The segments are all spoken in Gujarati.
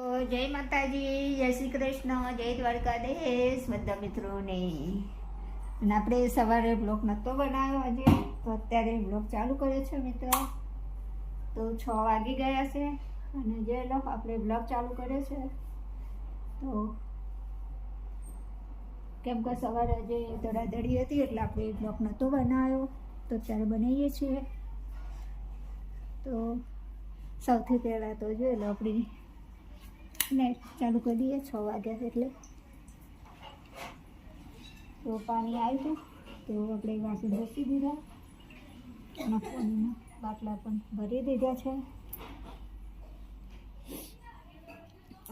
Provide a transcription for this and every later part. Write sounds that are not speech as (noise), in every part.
જય માતાજી, જય શ્રી કૃષ્ણ, જય દ્વારકાધીશ બધા મિત્રોને. અને આપણે સવારે બ્લોગ નહોતો બનાવ્યો આજે, તો અત્યારે બ્લોગ ચાલુ કર્યો છે મિત્રો. તો છ વાગી ગયા છે અને જે લોકો આપણે બ્લોગ ચાલુ કર્યો છે, તો કેમ કે સવારે આજે દડાદડી હતી એટલે આપણે બ્લોગ નહોતો બનાવ્યો, તો અત્યારે બનાવીએ છીએ. તો સૌથી પહેલાં તો જોઈ લો આપણી નેટ ચાલુ કરી દઈએ છ વાગ્યા એટલે. તો પાણી આવ્યું તો આપણે વાસણ ઘસી દીધા. અને પાણીના બાટલા પણ ભરી દીધા છે.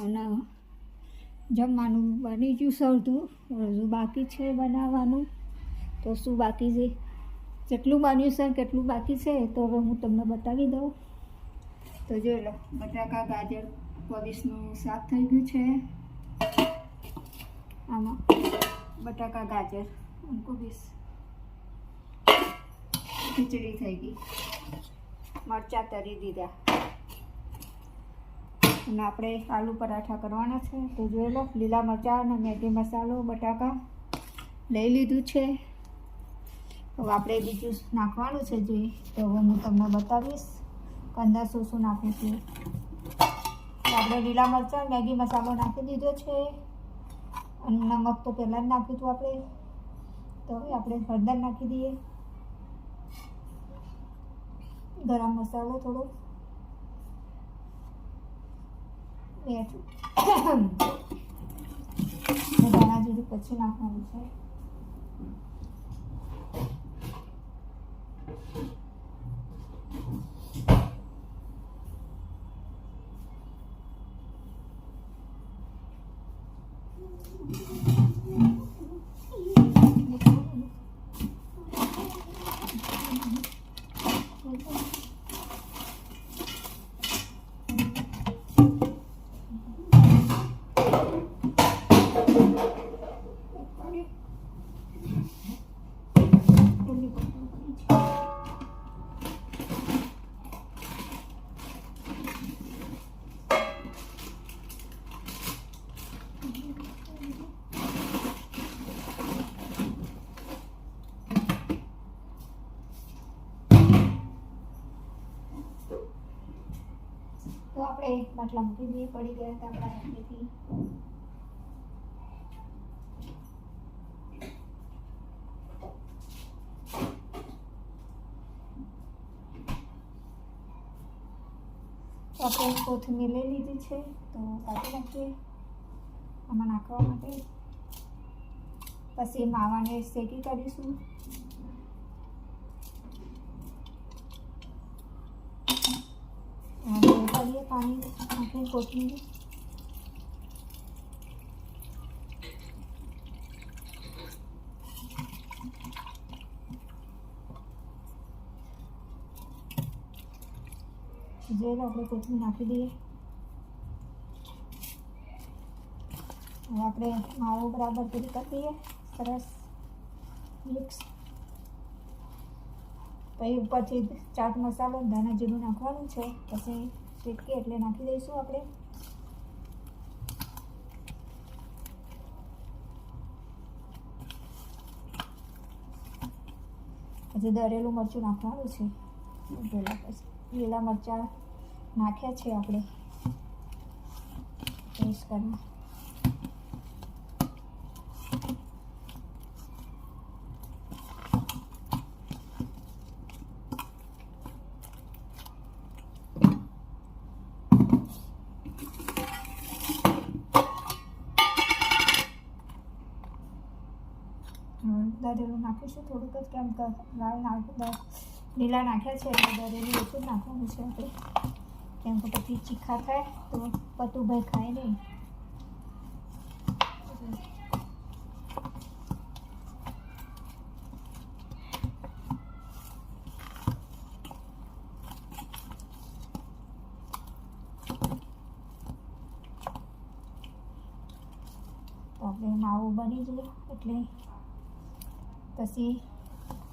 અને જમવાનું બની ગયું સરધું હજુ બાકી છે બનાવવાનું. તો શું બાકી છે? જેટલું બન્યું છે કેટલું બાકી છે. તો હવે હું તમને બતાવી દઉં. તો જોઈ લો, બટાકા, ગાજર કોબીસનું શાક થઈ ગયું છે. આમાં બટાકા, ગાજર અને કોબીસ ખીચડી થઈ ગઈ. મરચાં તરી દીધા. અને આપણે આલુ પરાઠા કરવાના છે. તો જોઈ લો, લીલા મરચાં અને મેગી મસાલો, બટાકા લઈ લીધું છે. હવે આપણે બીજું નાખવાનું છે જે, તો હું તમને બતાવીશ. અંદર શું શું નાખું આપણે લીલા મરચાં, મેગી, મસાલો નાખી દીધો છે. અને નમક તો પહેલાં જ નાખ્યું હતું આપણે. તો હવે આપણે હળદર નાખી દઈએ. ગરમ મસાલો થોડો. દાણા (coughs) જીરું પછી નાખવાનું છે. તો આપણે બાટલા મૂકી દઈએ, પડી ગયા હતા આપણા હાથેથી. આપણે કોથમીર લઈ લીધી છે, તો કાઢી નાખીએ આમાં નાખવા માટે. પછી માવાને શેકી કાઢીશું. કરીએ પાણી નાખીને કોથમીર જોઈ આપણે કોથમીર નાખી દઈએ. હવે આપણે માવો બરાબર પૂરી કરી દઈએ. સરસ મિક્સ. પછી ઉપરથી ચાટ મસાલો ધાણા જીરું નાખવાનું છે. પછી શેકીએ એટલે નાખી દઈશું આપણે. પછી દરેલું મરચું નાખવાનું છે. પેલા લીલા મરચાં નાખ્યા છે આપણે. ટેસ્ટ કરવા દરેલું નાખીશું થોડુંક જ કેમ લાલ લીલા નાખ્યા છે એટલે દરેલું ઓછું નાખવાનું છે આપણે. કેમ કે પછી ચીખા થાય તો પતુભાઈ ખાય નહીં. આપણે માવું બની જાય એટલે પછી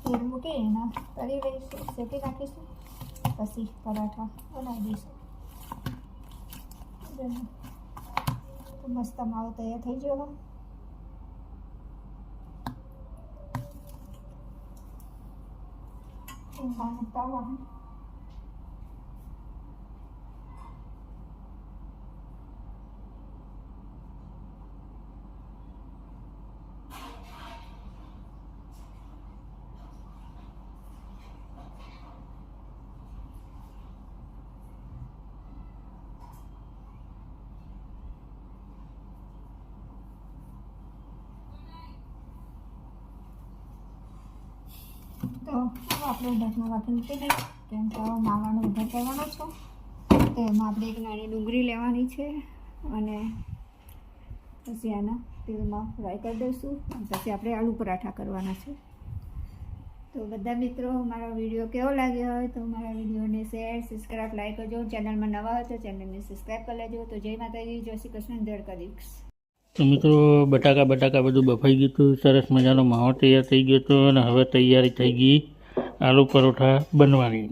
તેલ મૂકી એના તળી લઈશું, શેકી નાખીશું. પછી પરાઠા બનાવી દઈશું. મસ્ત માવો તૈયાર થઈ ગયો તવા તો આપણે ઢાંકણા રાખી મૂકી દઈએ તેમ તો માવાનો ઉધાર કરવાનો છો. તો એમાં આપણે એક નાની ડુંગળી લેવાની છે અને પછી આના તેલમાં ફ્રાય કરી દઈશું પછી આપણે આલુ પરાઠા કરવાના છે. તો બધા મિત્રો, મારો વીડિયો કેવો લાગ્યો હોય તો મારા વિડીયોને શેર સબસ્ક્રાઈબ લાઈક કરજો. ચેનલમાં નવા હોય તો ચેનલને સબસ્ક્રાઈબ કરી લેજો. તો જય માતાજી, જય શ્રી કૃષ્ણ દ્વારકાધીશ. તો મિત્રો, બટાકા બટાકા બધું બફાઈ ગયું હતું. સરસ મજાનો માવો તૈયાર થઈ ગયો હતો અને હવે તૈયારી થઈ ગઈ આલુ પરોઠા બનવાની.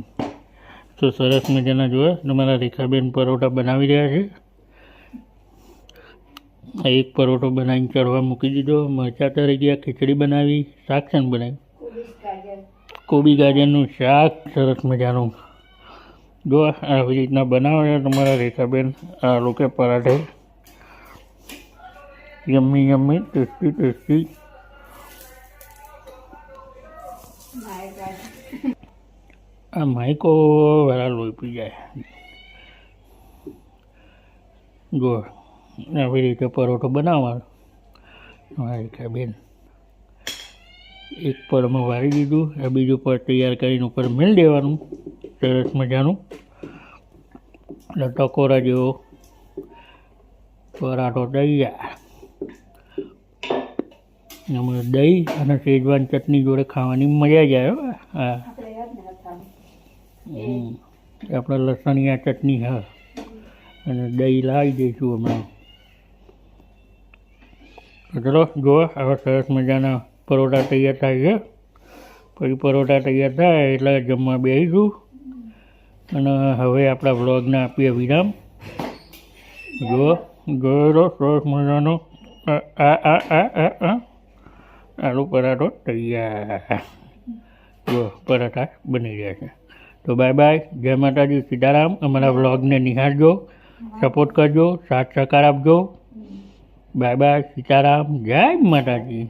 તો સરસ મજાના જોવા તમારા રેખાબેન પરોઠા બનાવી રહ્યા છે. એક પરોઠો બનાવીને ચડવા મૂકી દીધો. મરચાં તરી ગયા, ખીચડી બનાવી શાક છે ને બનાવ્યું કોબી ગાજરનું શાક, સરસ મજાનું. જો આવી રીતના બનાવે તમારા રેખાબેન આ લોકો પરાઠે. યમ્મી યમ્મી ટેસ્ટી ટેસ્ટી આ માઇકો વાળા લોહી પી જાય. જો આવી રીતે પરોઠો બનાવવાનો. મારી બેન. એક પર અમે વાળી દીધું આ બીજું પર તૈયાર કરીને ઉપર મેળ દેવાનું. સરસ મજાનું. એટલે ટકોરા જેવો પરાઠો તૈયાર. એમાં દહીં અને શેજવાન ચટણી જોડે ખાવાની મજા જ આવે હો. હા. આપણે. લસણિયા ચટણી હા. અને દહીં લાવી દઈશું હમણાં. ચલો જુઓ હવે સરસ મજાના પરોઠા તૈયાર થાય છે. પછી પરોઠા તૈયાર થાય એટલે જમવા બેસીશું. અને હવે આપણા વ્લોગને આપીએ વિરામ. જુઓ જોયેલો સરસ મજાનો. આ આ આ આ આ. આલુ પરાઠો તૈયાર. જો પરાઠા બની ગયા છે. તો બાય બાય. જય માતાજી, સીતારામ. અમારા વ્લોગને નિહાળજો, સપોર્ટ કરજો, સાથ સહકાર આપજો. Bye bye, Sitaram. જય માતાજી.